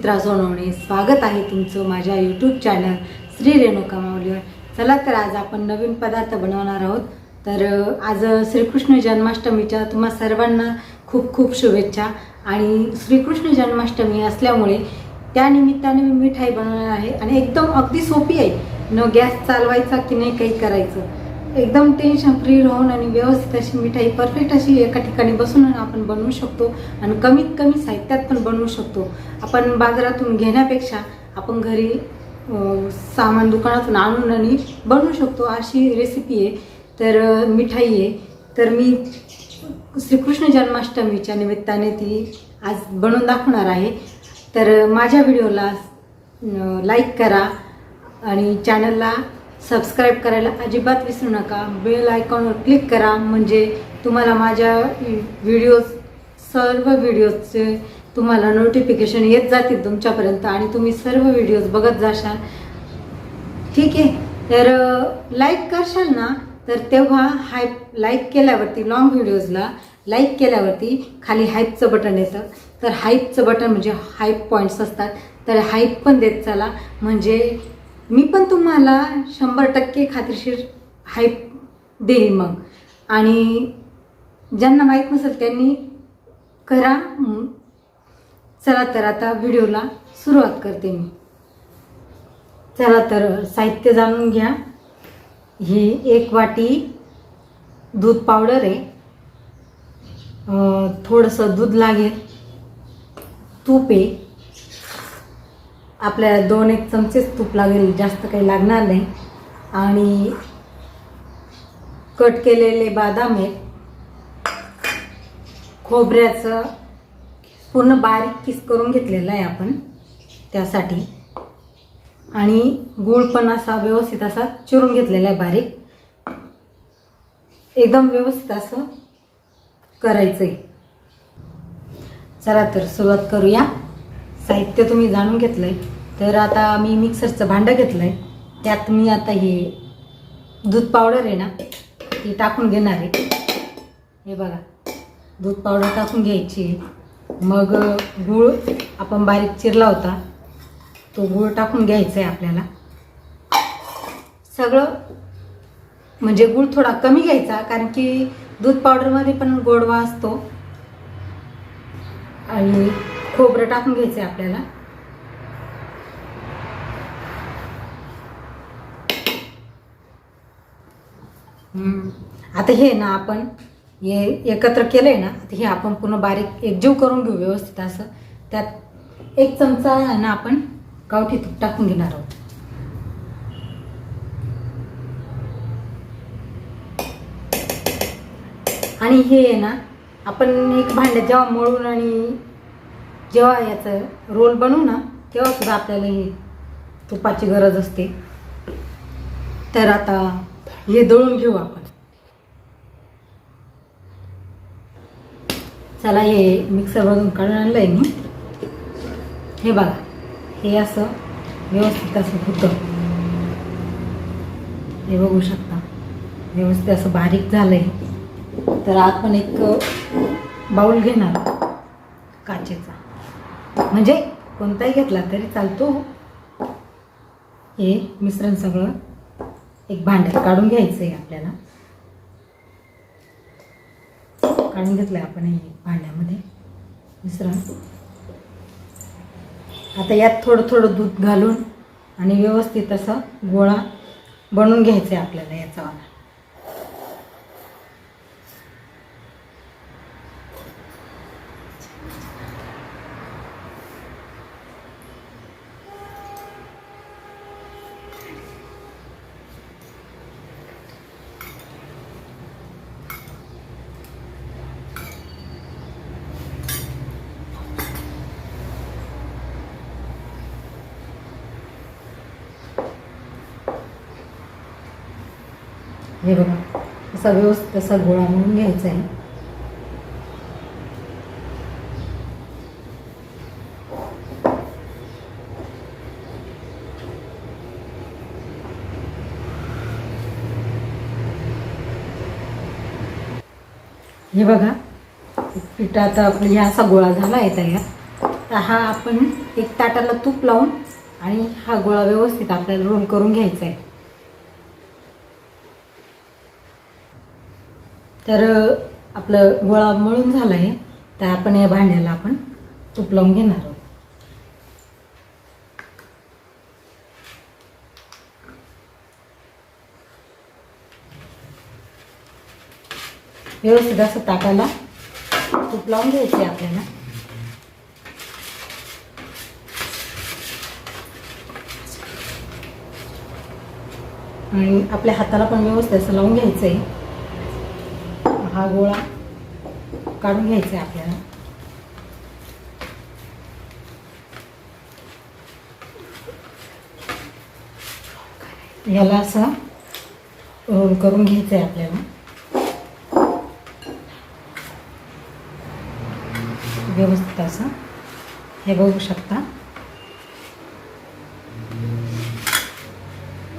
चित्रा सोनवणे स्वागत आहे तुमचं माझ्या यूट्यूब चॅनल श्री रेणुका माऊलीवर. चला तर आज आपण नवीन पदार्थ बनवणार आहोत. तर आज श्रीकृष्ण जन्माष्टमीच्या तुम्हा सर्वांना खूप खूप शुभेच्छा. आणि श्रीकृष्ण जन्माष्टमी असल्यामुळे त्या निमित्ताने मी मिठाई बनवणार आहे. आणि एकदम अगदी सोपी आहे. न गॅस चालवायचा की नाही काही करायचं. एकदम टेन्शन फ्री राहून आणि व्यवस्थित अशी मिठाई परफेक्ट अशी एका ठिकाणी बसून आपण बनवू शकतो आणि कमीत कमी साहित्यात पण बनवू शकतो. आपण बाजारातून घेण्यापेक्षा आपण घरी सामान दुकानातून आणून आणि बनवू शकतो अशी रेसिपी आहे. तर मिठाई आहे. तर मी श्रीकृष्ण जन्माष्टमीच्या निमित्ताने ती आज बनवून दाखवणार आहे. तर माझ्या व्हिडिओला लाईक करा आणि चॅनलला सबस्क्राईब करायला अजिबात विसरू नका. बेल आयकॉनवर क्लिक करा. म्हणजे तुम्हाला माझ्या व्हिडिओज सर्व व्हिडिओजचे तुम्हाला नोटिफिकेशन येत जातील तुमच्यापर्यंत आणि तुम्ही सर्व व्हिडिओज बघत जाशाल. ठीक आहे? तर लाईक करशाल ना तर तेव्हा हाय लाईक केल्यावरती लॉंग व्हिडिओजला लाईक केल्यावरती खाली हाईपचं बटन येतं. तर हाईपचं बटन म्हणजे हाईप पॉईंट्स असतात. तर हाईप पण देत चला. म्हणजे मी पण तुम्हाला शंभर टक्के खात्रीशीर हाईप देईल मग. आणि ज्यांना माहीत नसेल त्यांनी करा. चला तर आता व्हिडिओला सुरुवात करते मी. चला तर साहित्य जाणून घ्या. ही एक वाटी दूध पावडर आहे. थोडंसं दूध लागेल. तूप आहे. आपल्याला दोन एक चमचेच तूप लागेल जास्त काही लागणार नाही. आणि कट केलेले बदाम आहेत. खोबऱ्याचं पूर्ण बारीक किस करून घेतलेलं आहे आपण त्यासाठी. आणि गूळ पण असा व्यवस्थित असा चिरून घेतलेला आहे बारीक. एकदम व्यवस्थित असं करायचं आहे चला तर सुरुवात करूया. साहित्य तुम्ही जाणून घेतलं आहे तर आता मी मिक्सरचं भांडं घेतलं आहे त्यात मी आता हे दूध पावडर आहे ना ती टाकून घेणार आहे. हे बघा दूध पावडर टाकून घ्यायची आहे. मग गूळ आपण बारीक चिरला होता तो गूळ टाकून घ्यायचा आहे आपल्याला. सगळं म्हणजे गूळ थोडा कमी घ्यायचा कारण की दूध पावडरमध्ये पण गोडवा असतो. आणि खोबरं टाकून घ्यायचं आहे आपल्याला आता हे ना आपण हे एकत्र केलं आहे ना आता हे आपण पूर्ण बारीक एकजीव करून घेऊ व्यवस्थित असं. त्यात एक चमचा आहे ना आपण गावठी तूप टाकून घेणार आहोत. आणि हे आहे ना आपण एक भांड्यात जेव्हा मळून आणि जेव्हा याचं रोल बनवू ना तेव्हा सुद्धा आपल्याला हे तुपाची गरज असते. तर आता हे दळून घेऊ आपण. चला हे मिक्सरमधून काढून आणलं आहे मी. हे बघा हे असं व्यवस्थित असं होतं. हे बघू शकता व्यवस्थित असं बारीक झालं आहे तर आपण एक बाऊल घेणार काचेचा. म्हणजे कोणताही घेतला तरी चालतो. हे मिश्रण सगळं एक भांड्यात काढून घ्यायचं आहे आपल्याला. काढून घेतलं आहे आपण हे भांड्यामध्ये मिश्रण. आता यात थोडं थोडं दूध घालून आणि व्यवस्थित असं गोळा बनवून घ्यायचं आहे आपल्याला याचा वाला हे बघा असा व्यवस्थित असा गोळा म्हणून घ्यायचा आहे. हे बघा पीठ आता आपलं ह्या असा गोळा झाला आहे तयार. तर हा आपण एक ताटाला तूप लावून आणि हा गोळा व्यवस्थित आपल्याला रोल करून घ्यायचा आहे. तर आपलं गोळा मळून झाला आहे तर आपण या भांड्याला आपण तूप लावून घेणार आहोत. व्यवस्थित असं ताटाला तूप लावून घ्यायचे आहे आपल्याला. आणि आपल्या हाताला पण व्यवस्थित असं लावून घ्यायचं आहे हा गोळा काढून घ्यायचा आहे आपल्याला. याला असा रोल करून घ्यायचं आहे आपल्याला. व्यवस्थित असं. हे बघू शकता.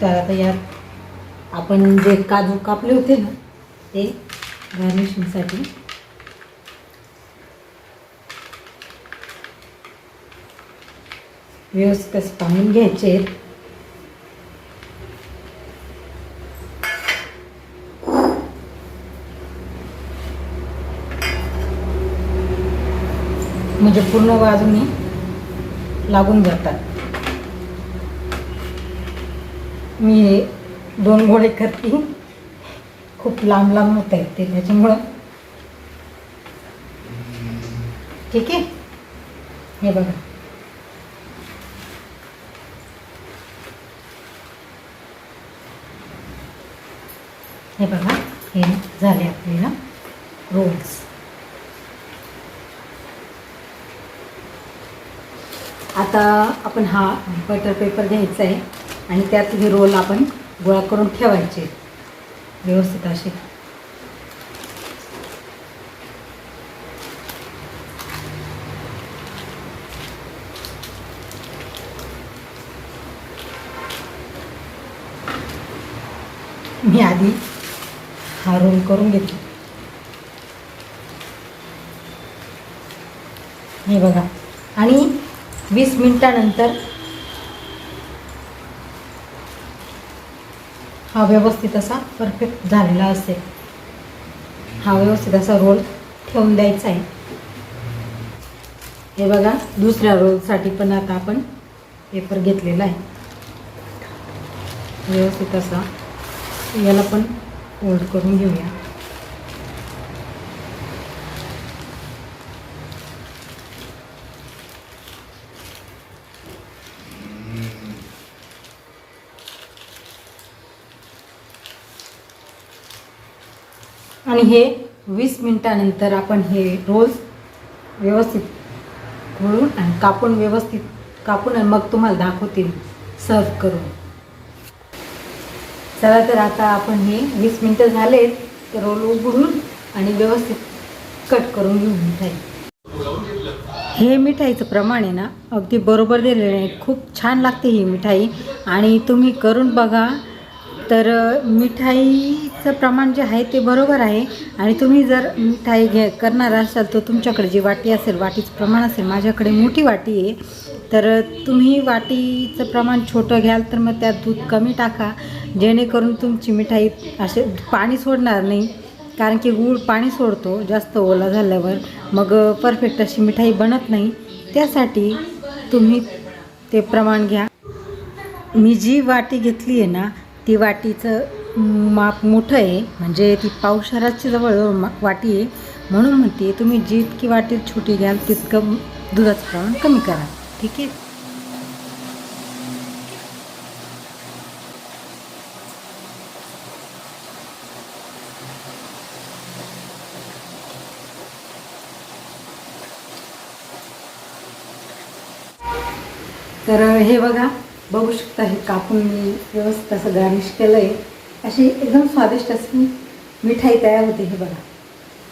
तर आता यात आपण जे काजू कापले होते ना ते गार्निशिंगसाठी व्यवस्थित पाहून घ्यायचे आहेत. म्हणजे पूर्ण बाजूने लागून जातात. मी दोन गोळे करते. खूप लांब लांब होत आहेत ते त्याच्यामुळं. ठीक आहे? हे बघा. हे बघा हे झाले आपल्याला रोल्स आता आपण हा बटर पेपर घ्यायचा आहे आणि त्यात हे रोल आपण गोळा करून ठेवायचे. व्यवस्थित अशी मी आधी हा रोल करून घेते. हे बघा. आणि वीस मिनटानंतर हा व्यवस्थित असा परफेक्ट झालेला असेल. हा व्यवस्थित असा रोल ठेवून द्यायचा आहे. हे बघा दुसऱ्या रोलसाठी पण आता आपण पेपर घेतलेला आहे. व्यवस्थित असा. याला पण फोल्ड करून घेऊया. आणि हे वीस मिनटानंतर आपण हे रोल्स व्यवस्थित घोळून आणि कापून व्यवस्थित कापून आणि मग तुम्हाला दाखवतील सर्व करून. चला तर आता आपण हे वीस मिनटं झाले तर रोल उघडून आणि व्यवस्थित कट करून घेऊ मिठाई. हे मिठाईचं प्रमाण आहे ना अगदी बरोबर दिलेलं आहे. खूप छान लागते ही मिठाई. आणि तुम्ही करून बघा तर मिठाईचं प्रमाण जे आहे ते बरोबर आहे. आणि तुम्ही जर मिठाई घे करणार असाल तर तुमच्याकडे जी वाटी असेल वाटीचं प्रमाण असेल माझ्याकडे मोठी वाटी आहे. तर तुम्ही वाटीचं प्रमाण छोटं घ्याल तर मग त्यात दूध कमी टाका. जेणेकरून तुमची मिठाई असे पाणी सोडणार नाही. कारण की गूळ पाणी सोडतो जास्त ओला झाल्यावर. मग परफेक्ट अशी मिठाई बनत नाही. त्यासाठी तुम्ही ते प्रमाण घ्या. मी जी वाटी घेतली आहे ना ती वाटीचं माप मोठं आहे म्हणजे ती पावसाळ्याची जवळ वाटी आहे. म्हणून म्हणते तुम्ही जितकी वाटी छोटी घ्याल तितकं दुधाचं प्रमाण कमी करा. ठीक आहे? तर हे बघा बघू शकता हे कापून मी व्यवस्थित असं गार्निश केलं आहे अशी एकदम स्वादिष्ट अशी मिठाई तयार होते हे बघा.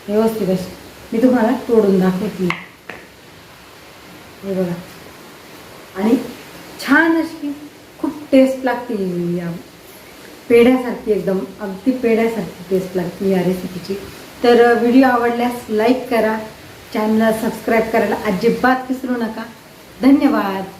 व्यवस्थित अशी. मी तुम्हाला तोडून दाखवते. हे बघा. आणि छान अशी खूप टेस्ट लागते या पेढ्यासारखी एकदम अगदी पेढ्यासारखी टेस्ट लागते या रेसिपीची तर व्हिडिओ आवडल्यास लाईक करा. चॅनलला सबस्क्राईब करायला अजिबात विसरू नका. धन्यवाद.